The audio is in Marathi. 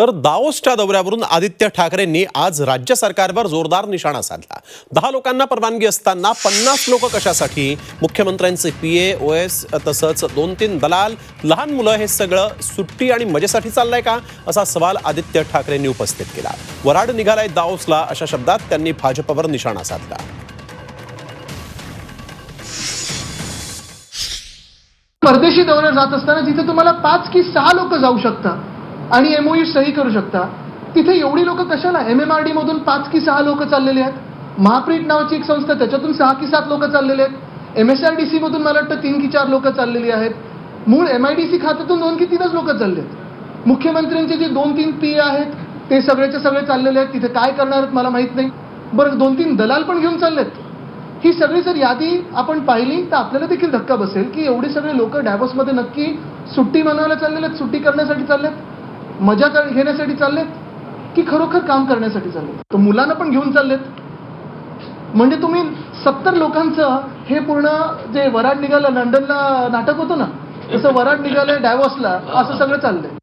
तर दाओसच्या दौऱ्यावरून आदित्य ठाकरेंनी आज राज्य सरकारवर जोरदार निशाणा साधला. दहा लोकांना परवानगी असताना पन्नास लोक कशासाठी? मुख्यमंत्र्यांचे पी ए ओ एस तसंच दोन तीन दलाल लहान मुलं हे सगळं सुट्टी आणि मजेसाठी चाललंय का? असा सवाल आदित्य ठाकरेंनी उपस्थित केला. वराड निघालाय दाओसला अशा शब्दात त्यांनी भाजपवर निशाणा साधला. परदेशी दौऱ्यावर जात असताना तिथे तुम्हाला पाच की सहा लोक जाऊ शकतात. आणि एमओयू सही करू शकता. तिथे एवढी लोक कशाला? एम एम आर डी मधून पाच की सहा लोक चाललेले आहेत. महाप्रीट नावाची एक संस्था त्याच्यातून सहा की सात लोक चाललेले आहेत. M S R D C मधून मला वाटतं तीन की चार लोक चाललेली आहेत. मूळ एम आय डी सी खात्यातून दोन की तीनच लोक चालले आहेत मुख्यमंत्र्यांचे जे दोन तीन पी आहेत ते सगळेचे सगळे चाललेले आहेत. तिथे काय करणार आहेत मला माहीत नाही. बरं दोन तीन दलाल पण घेऊन चाललेत. ही सगळी जर यादी आपण पाहिली तर आपल्याला देखील धक्का बसेल की एवढे सगळे लोक डॅबोसमध्ये नक्की सुट्टी मनवायला चाललेले आहेत सुट्टी करण्यासाठी चाललेत. मजा कर- घेण्यासाठी चाललेत की खरोखर काम करण्यासाठी चाललेत? तर मुलांना पण घेऊन चाललेत. म्हणजे तुम्ही सत्तर लोकांचं हे पूर्ण जे वराड निघालं लंडनला नाटक होतं ना तसं वराड निघालं डायव्हर्सला असं सगळं चाललंय.